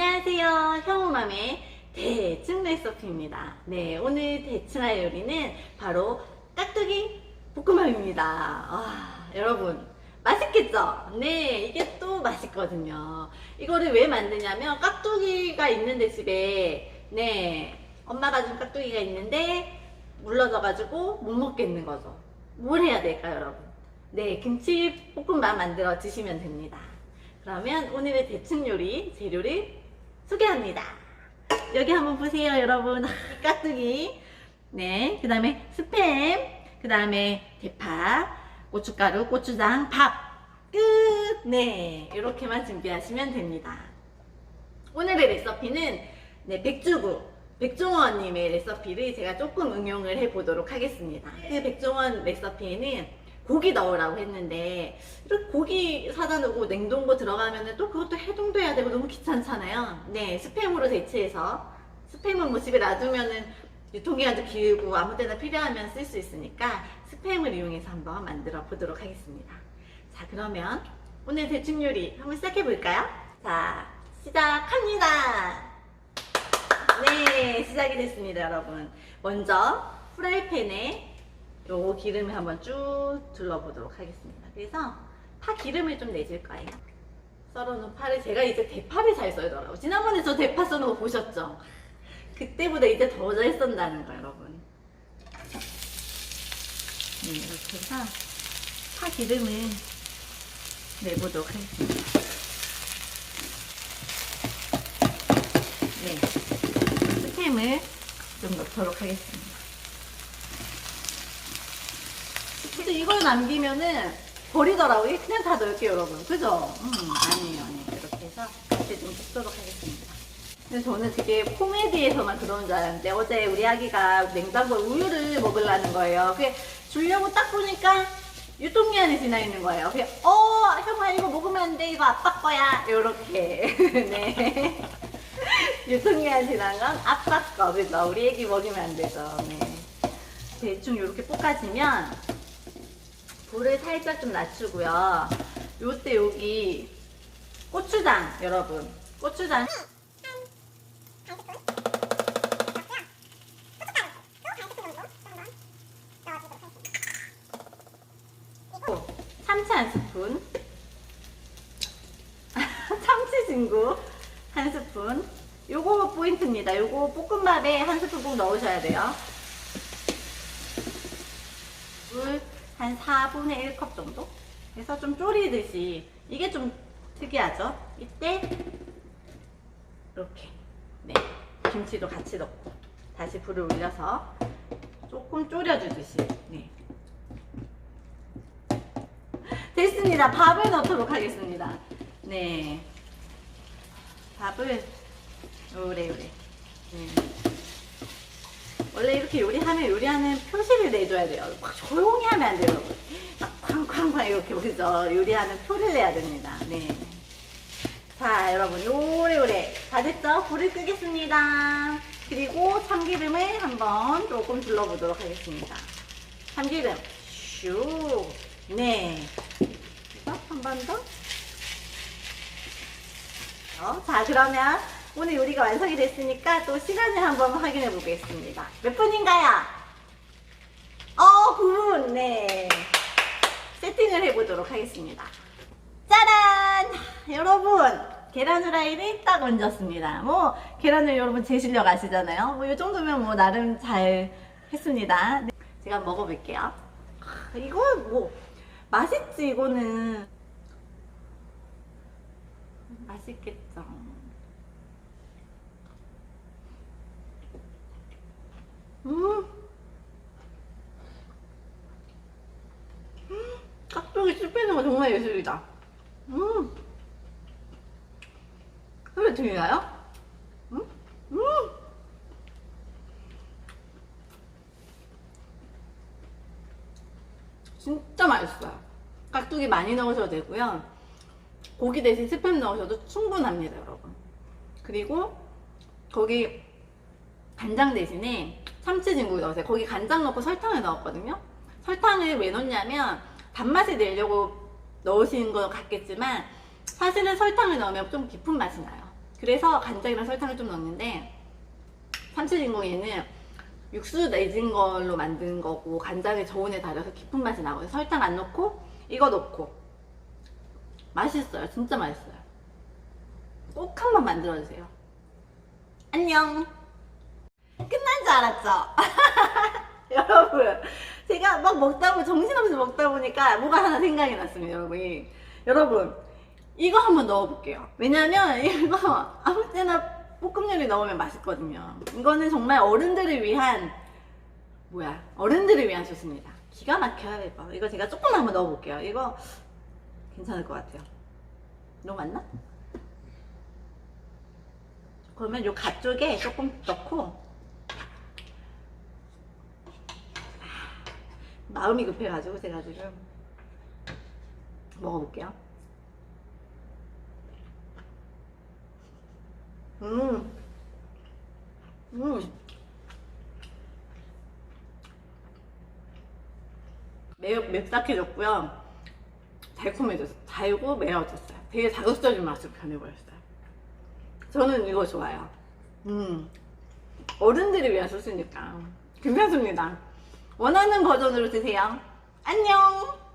안녕하세요. 형우맘의 대충 레시피입니다. 네, 오늘 대충 할 요리는 바로 깍두기 볶음밥입니다. 와, 여러분, 맛있겠죠? 네, 이게 또 맛있거든요. 이거를 왜 만드냐면 깍두기가 있는데 집에, 네, 엄마가 준 깍두기가 있는데 물러져 가지고 못 먹겠는 거죠. 뭘 해야 될까요, 여러분? 네, 김치 볶음밥 만들어 드시면 됩니다. 그러면 오늘의 대충 요리 재료를 소개합니다. 여기 한번 보세요, 여러분. 이 깍두기. 네, 그 다음에 스팸. 그 다음에 대파, 고춧가루, 고추장, 밥. 끝! 네, 이렇게만 준비하시면 됩니다. 오늘의 레시피는 네, 백주구. 백종원님의 레시피를 제가 조금 응용을 해보도록 하겠습니다. 그 백종원 레시피에는 고기 넣으라고 했는데 이렇게 고기 사다 놓고 냉동고 들어가면은 또 그것도 해동돼야 되고 너무 귀찮잖아요. 네, 스팸으로 대체해서 스팸은 뭐 집에 놔두면은 유통기한도 길고 아무 때나 필요하면 쓸 수 있으니까 스팸을 이용해서 한번 만들어 보도록 하겠습니다. 자, 그러면 오늘 대충 요리 한번 시작해 볼까요? 자, 시작합니다. 네, 시작이 됐습니다, 여러분. 먼저 프라이팬에 요 기름을 한번 쭉 둘러보도록 하겠습니다. 그래서 파 기름을 좀 내줄 거예요. 썰어놓은 파를 제가 이제 대파를 잘 썰더라고요. 지난번에 저 대파 써는 거 보셨죠? 그때보다 이제 더 잘 썬다는 거 여러분. 네, 이렇게 해서 파 기름을 내보도록 하겠습니다. 네, 스팸을 좀 넣도록 하겠습니다. 근데 이걸 남기면은 버리더라고요. 그냥 다 넣을게요, 여러분. 그죠? 음, 아니에요, 아니에요. 이렇게 해서 이렇게 좀 붓도록 하겠습니다. 근데 저는 되게 코미디에서만 그러는 줄 알았는데 어제 우리 아기가 냉장고에 우유를 먹으려는 거예요. 그게 주려고 딱 보니까 유통기한이 지나 있는 거예요. 그게 어, 형아 이거 먹으면 안 돼. 이거 아빠 거야. 요렇게. 네. 유통기한 지난 건 아빠 거. 그죠? 우리 애기 먹이면 안 되죠. 네. 대충 이렇게 볶아지면 불을 살짝 좀 낮추고요. 요때 여기 고추장 여러분 고추장 참치 한 스푼 참치 진구 한 스푼 요거 포인트입니다. 요거 볶음밥에 한 스푼 꼭 넣으셔야 돼요. 물 한 4분의 1컵 정도? 해서 좀 졸이듯이. 이게 좀 특이하죠? 이때 이렇게. 네. 김치도 같이 넣고 다시 불을 올려서 조금 졸여주듯이. 네. 됐습니다. 밥을 넣도록 하겠습니다. 네. 밥을. 요래. 네. 원래 이렇게 요리하면 요리하는 표시를 내줘야 돼요. 막 조용히 하면 안 돼요, 여러분. 막 쾅쾅쾅 이렇게 그죠? 요리하는 표를 내야 됩니다. 네. 자, 여러분 요래요래 다 됐죠? 불을 끄겠습니다. 그리고 참기름을 한번 조금 둘러보도록 하겠습니다. 참기름 슉. 네. 그래서 한번 더. 어, 자, 그러면 오늘 요리가 완성이 됐으니까 또 시간을 한번 확인해 보겠습니다. 몇 분인가요? 어, 9분. 네. 세팅을 해 보도록 하겠습니다. 짜란! 여러분, 계란 후라이를 딱 얹었습니다. 뭐, 계란을 여러분 제 실력 아시잖아요. 뭐, 이 정도면 뭐, 나름 잘 했습니다. 네. 제가 먹어볼게요. 아, 이거 뭐, 맛있지, 이거는. 맛있겠죠. 음. 음, 깍두기 씹히는 거 정말 예술이다. 음. 소리 들리나요? 음? 음. 진짜 맛있어요. 깍두기 많이 넣으셔도 되고요. 고기 대신 스팸 넣으셔도 충분합니다, 여러분. 그리고 거기 간장 대신에 참치 진국 넣으세요. 거기 간장 넣고 설탕을 넣었거든요. 설탕을 왜 넣냐면 단맛을 내려고 넣으시는 것 같겠지만 사실은 설탕을 넣으면 좀 깊은 맛이 나요. 그래서 간장이랑 설탕을 좀 넣는데 삼치진공에는 육수 내진 걸로 만든 거고 간장에 저온에 달여서 깊은 맛이 나고요. 설탕 안 넣고 이거 넣고 맛있어요. 진짜 맛있어요. 꼭 한번 만들어주세요. 안녕. 끝난 줄 알았죠? 여러분, 제가 막 먹다 보면 정신없이 먹다 보니까 뭐가 하나 생각이 났습니다, 여러분. 여러분, 이거 한번 넣어볼게요. 왜냐면 이거 아무 때나 볶음 요리 넣으면 맛있거든요. 이거는 정말 어른들을 위한 뭐야 어른들을 위한 소스입니다. 기가 막혀요 이거. 이거 제가 조금 한번 넣어볼게요. 이거 괜찮을 것 같아요. 너무 많나? 그러면 요 가쪽에 조금 넣고 마음이 급해가지고 제가 지금 먹어볼게요. 음, 음. 매, 맵싹해졌고요. 달콤해졌어요. 달고 매워졌어요. 되게 자극적인 맛으로 변해버렸어요. 저는 이거 좋아요. 음. 어른들을 위한 소스니까. 괜찮습니다. 원하는 버전으로 드세요. 안녕!